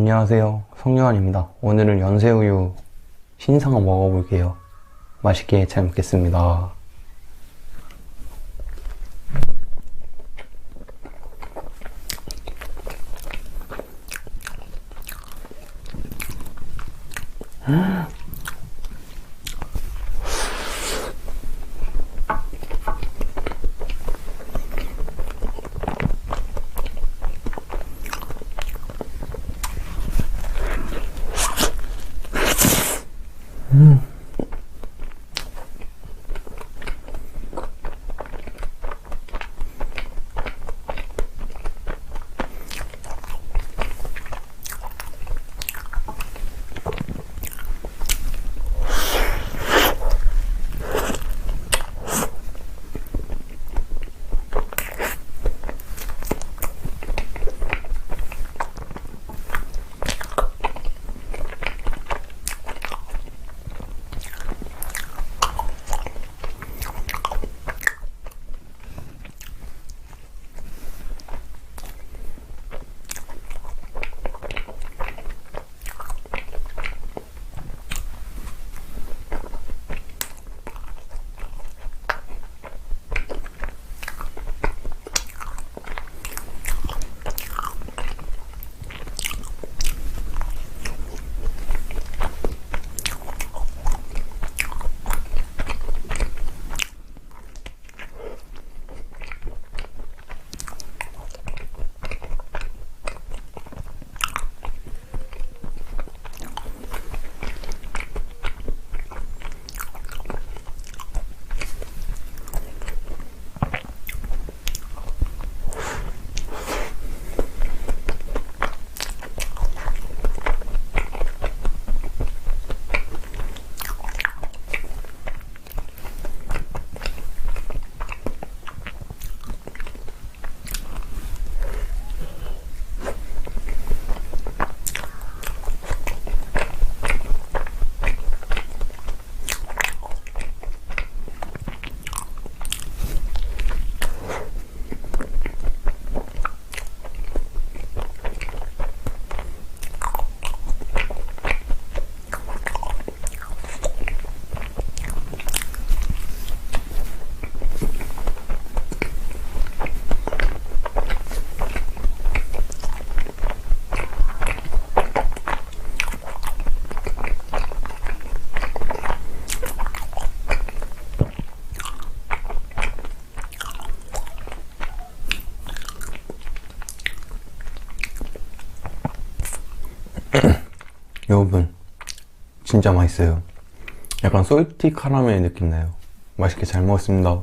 안녕하세요. 성요한입니다. 오늘은 연새우유 신상어 먹어볼게요. 맛있게 잘 먹겠습니다. 여러분, 진짜 맛있어요. 약간 솔티 카라멜 느낌 나요. 맛있게 잘 먹었습니다.